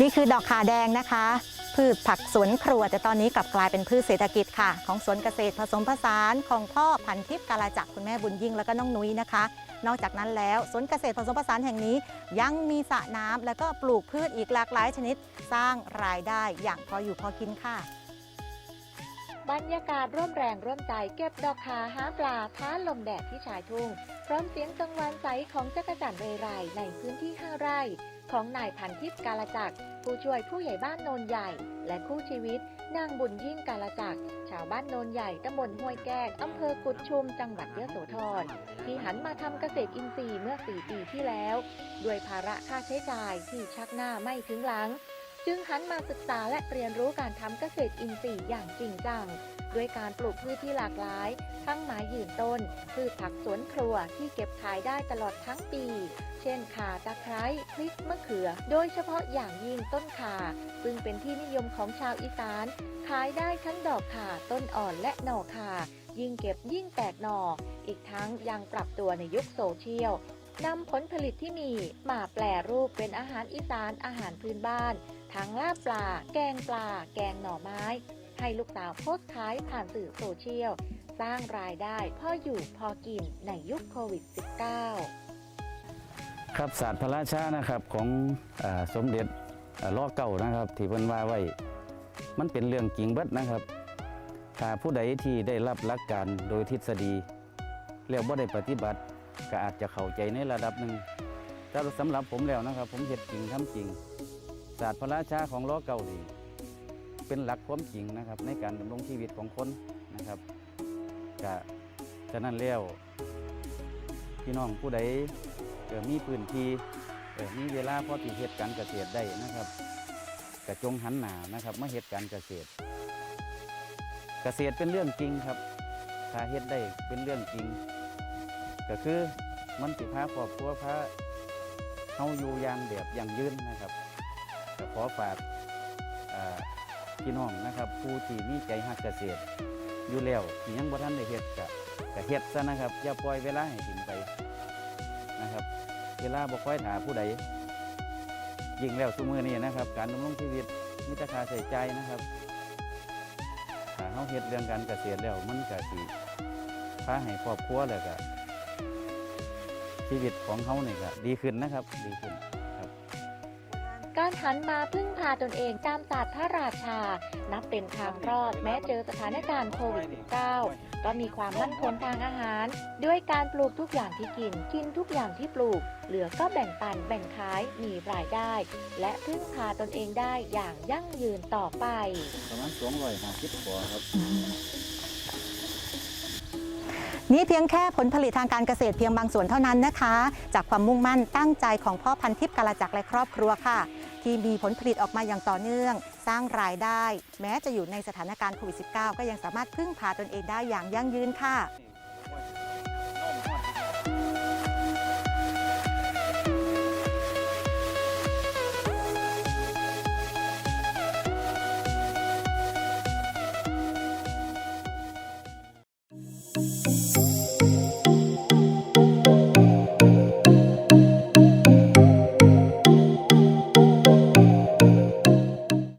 นี่คือดอกขาแดงนะคะ พืชผักสวนครัว แต่ตอนนี้กลับกลายเป็นพืชเศรษฐกิจค่ะ ของสวนเกษตรผสมผสานของพ่อพันทิพย์กาลาจักรคุณแม่บุญยิ่งแล้วก็น้องนุ้ยนะคะ นอกจากนั้นแล้วสวนเกษตรผสมผสานแห่งนี้ ยังมีสระน้ำแล้วก็ปลูกพืชอีกหลากหลายชนิด สร้างรายได้อย่างพออยู่พอกินค่ะ บรรยากาศร่วมแรงร่วมใจเก็บดอกคาหาปลาท้าลมแดดที่ชายทุ่ง พร้อมเสียงกังวานใสของจักรจันทร์เรไรในพื้นที่5ไร่ ของนายพันทิพย์กาลจักรผู้ช่วยผู้ใหญ่บ้านโนนใหญ่ และคู่ชีวิตนางบุญยิ่งกาลจักรชาวบ้านโนนใหญ่ตำบลห้วยแก้งอำเภอกุดชุมจังหวัดยโสธรที่หันมาทำเกษตรอินทรีย์เมื่อ 4 ปีที่แล้ว ด้วยภาระค่าใช้จ่ายที่ชักหน้าไม่ถึงหลัง จึงหันมาศึกษาและเรียนรู้การทำเกษตรอินทรีย์อย่างจริงจังด้วยการปลูกพืชที่หลากหลาย ทั้งไม้ยืนต้น พืชผักสวนครัวที่เก็บขายได้ตลอดทั้งปี เช่นข่าตะไคร้พริกมะเขือ โดยเฉพาะอย่างยิ่งต้นข่า ซึ่งเป็นที่นิยมของชาวอีสาน ขายได้ทั้งดอกข่าต้นอ่อนและหน่อข่า ยิ่งเก็บยิ่งแตกหน่อ อีกทั้งยังปรับตัวในยุคโซเชียลนำผลผลิตที่มีมาแปลรูปเป็นอาหารอีสานอาหารพื้นบ้าน ทั้งลาบปลา แกงปลา แกงหน่อไม้ ให้ลูกสาวโพสต์ขายผ่านสื่อโซเชียล สร้างรายได้พ่ออยู่พอกินในยุคโควิด -19 ครับศาสตร์พระราชานะครับของอสมเด็จล่อเก่านะครับ ที่เพิ่นว่าไว้ มันเป็นเรื่องจริงเบิดนะครับถ้าผู้ใดที่ได้รับหลักการโดยทฤษฎีแล้วบ่ได้ปฏิบัติก็อาจจะเข้าใจในระดับหนึ่งแต่สำหรับผมแล้วนะครับ ผมเฮ็ดจริงทำจริง ศาสตร์พระราชาของล้อเก่านี่เป็นหลักความจริงนะครับ ในการดำรงชีวิตของคนนะครับก็ฉะนั้นแล้วพี่น้องผู้ใดเออมีพื้นที่เออมีเวลาพอที่เฮ็ดการเกษตรได้นะครับกระจงหันหนานะครับมาเฮ็ดการเกษตร เกษตรเป็นเรื่องจริงครับถ้าเฮ็ดได้เป็นเรื่องจริง ก็คือมันสิพาครอบครัวพาเฮาอยู่อย่างแบบอย่างยืนนะครับ ขอฝากพี่น้องนะครับ ผู้ที่มีใจฮักเกษตร อยู่แล้วที่ยังบ่ทันได้เฮ็ดก็ก็เฮ็ดซะนะครับอย่าปล่อยเวลาให้ทิ้งไปนะครับ เวลาบ่ค่อยถาผู้ใดยิ่งแล้วซุมือนี้นะครับ การดำรงชีวิตมีแต่ค่าใช้จ่ายนะครับถ้าเฮาเฮ็ดเรื่องการเกษตรแล้วมันก็สิพาให้ครอบครัวแล้วก็ชีวิตของเฮานี่ก็ดีขึ้นนะครับ ดีขึ้น การหันมาพึ่งพาตนเองตามศาสตร์พระราชา นับเป็นทางรอดแม้เจอสถานการณ์โควิด -19 ก็มีความมั่นคงทางอาหาร ด้วยการปลูกทุกอย่างที่กิน กินทุกอย่างที่ปลูก เหลือก็แบ่งปันแบ่งขายมีรายได้ และพึ่งพาตนเองได้อย่างยั่งยืนต่อไปประมาณ250ตัวครับ นี่เพียงแค่ผลผลิตทางการเกษตรเพียงบางส่วนเท่านั้นนะคะ จากความมุ่งมั่นตั้งใจของพ่อพันทิพย์กาลจักรและครอบครัวค่ะ ที่มีผลผลิตออกมาอย่างต่อเนื่อง สร้างรายได้ แม้จะอยู่ในสถานการณ์โควิด -19 ก็ยังสามารถพึ่งพาตนเองได้อย่างยั่งยืนค่ะ